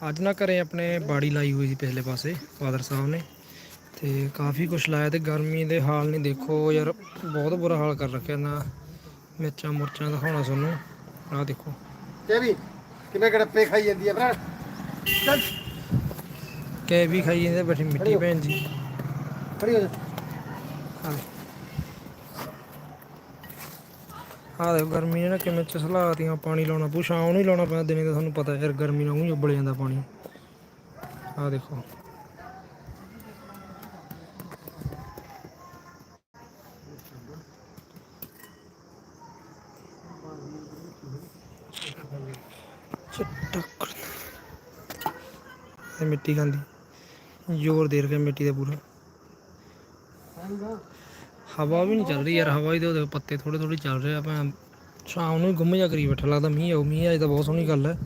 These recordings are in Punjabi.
ਅੱਜ ਨਾ ਘਰੇ ਆਪਣੇ ਬਾੜੀ ਲਾਈ ਹੋਈ ਸੀ ਪਿਛਲੇ ਪਾਸੇ ਫਾਦਰ ਸਾਹਿਬ ਨੇ। ਤੇ ਕਾਫੀ ਕੁਛ ਲਾਇਆ ਤੇ ਗਰਮੀ ਦੇ ਹਾਲ ਨਹੀਂ ਦੇਖੋ ਯਾਰ ਬਹੁਤ ਬੁਰਾ ਹਾਲ ਕਰ ਰੱਖਿਆ ਨਾ। ਮਿਰਚਾਂ ਮੁਰਚਾਂ ਦਿਖਾਉਣਾ ਤੁਹਾਨੂੰ। ਆਹ ਦੇਖੋ। ਤੇ ਵੀ ਕਿਵੇਂ ਗੜੱਪੇ ਖਾਈ ਜਾਂਦੀ ਆ ਭਰਾ? ਚੱਲ। ਕੈ ਵੀ ਖਾਈ ਜਾਂਦੇ ਬੈਠੀ ਮਿੱਟੀ ਭੈਣ ਜੀ। ਖੜੀ ਹੋ ਜਾ। ਆ ਦੇਖੋ, ਗਰਮੀ ਨੇ ਨਾ ਕਿਵੇਂ ਚਸਲਾਤੀਆਂ ਪਾਣੀ ਲਾਉਣਾ। ਪਊ ਸ਼ਾਮ ਨੂੰ ਹੀ ਲਾਉਣਾ ਪੈਂਦਾ, ਦਿਨੇ ਤਾਂ ਤੁਹਾਨੂੰ ਪਤਾ ਯਾਰ ਗਰਮੀ ਨਾਲ ਉਹੀ ਉੱਬਲ ਜਾਂਦਾ ਪਾਣੀ। ਆਹ ਦੇਖੋ। ਮਿੱਟੀ ਖਾਂਦੀ। ਜ਼ੋਰ ਦੇ ਰਿਹਾ ਮਿੱਟੀ ਦਾ ਪੂਰਾ। ਹਵਾ ਵੀ ਨਹੀਂ ਚੱਲ ਰਹੀ ਯਾਰ, ਹਵਾ ਹੀ ਤੇ ਉਹਦੇ ਪੱਤੇ ਥੋੜੇ ਥੋੜੇ ਚੱਲ ਰਹੇ ਆ ਭਾਂ ਸ਼ਾਮ ਨੂੰ ਹੀ ਗੁੰਮ ਜਾ ਕਰੀ ਬੈਠਾ ਲੱਗਦਾ ਮੀਂਹ ਆਉ ਮੀਂਹ ਆਏ ਤਾਂ ਬਹੁਤ ਸੋਹਣੀ ਗੱਲ ਹੈ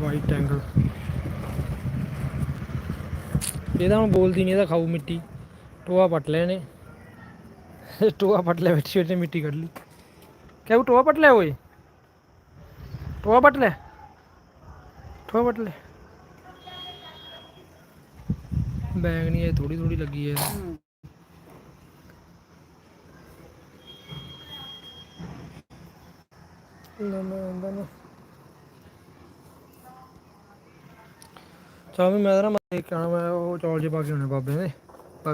ਵਾਈਟ ਐਂਗਲ ਇਹਦਾ ਹੁਣ ਬੋਲਦੀ ਨਹੀਂ ਇਹਦਾ ਖਾਊ ਮਿੱਟੀ। ਟੋਆ ਪੱਟ ਲਿਆ ਨੇ ਟੋਆ ਪੱਟ ਲਿਆ ਬੈਠੀ ਉਹਨੇ ਮਿੱਟੀ ਕੱਢ ਲਈ। ਕਿਆ, ਉਹ ਟੋਆ ਪੱਟ ਲਿਆ ਓਏ? ਪੱਟ ਲਿਆ ਬੈਗ ਨਹੀਂ ਇਹ ਥੋੜੀ ਥੋੜੀ ਲੱਗੀ ਹੈ ਨਾ ਨਾ ਆਉਂਦਾ ਨਾ ਚਲ ਵੀ ਮੈਂ ਤਾਂ ਨਾ ਮੈਂ ਕਹਿਣਾ ਮੈਂ ਉਹ ਚੌਲ ਜੇ ਪਾ ਕੇ ਆਉਣੇ ਬਾਬੇ ਦੇ